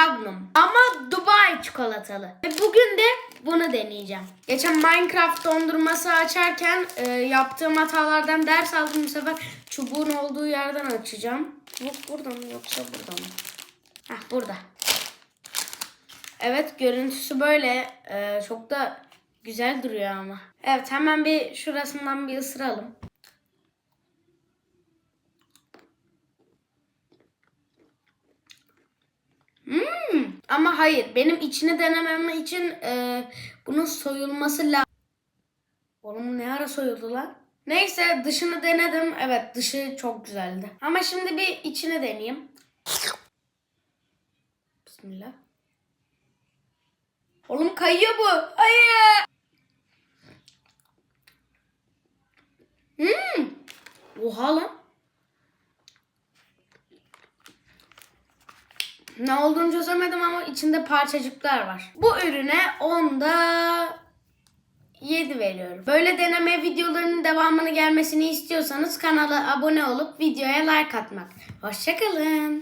Magnum. Ama Dubai çikolatalı. Ve bugün de bunu deneyeceğim. Geçen Minecraft dondurması açarken e, yaptığım hatalardan ders aldım. Bu sefer çubuğun olduğu yerden açacağım. Çubuk burada mı yoksa burada mı? Heh burada. Evet görüntüsü böyle. E, çok da güzel duruyor ama. Evet hemen bir şurasından bir ısıralım. Hmm, ama hayır benim içini denemem için e, bunun soyulması lazım. Oğlum ne ara soyuldu lan? Neyse dışını denedim. Evet dışı çok güzeldi. Ama şimdi bir içini deneyeyim. Bismillah. Oğlum kayıyor bu. Hayır. Hmm. Oha lan. Ne olduğunu çözemedim ama içinde parçacıklar var. Bu ürüne onda 7 veriyorum. Böyle deneme videolarının devamını gelmesini istiyorsanız kanala abone olup videoya like atmak. Hoşçakalın.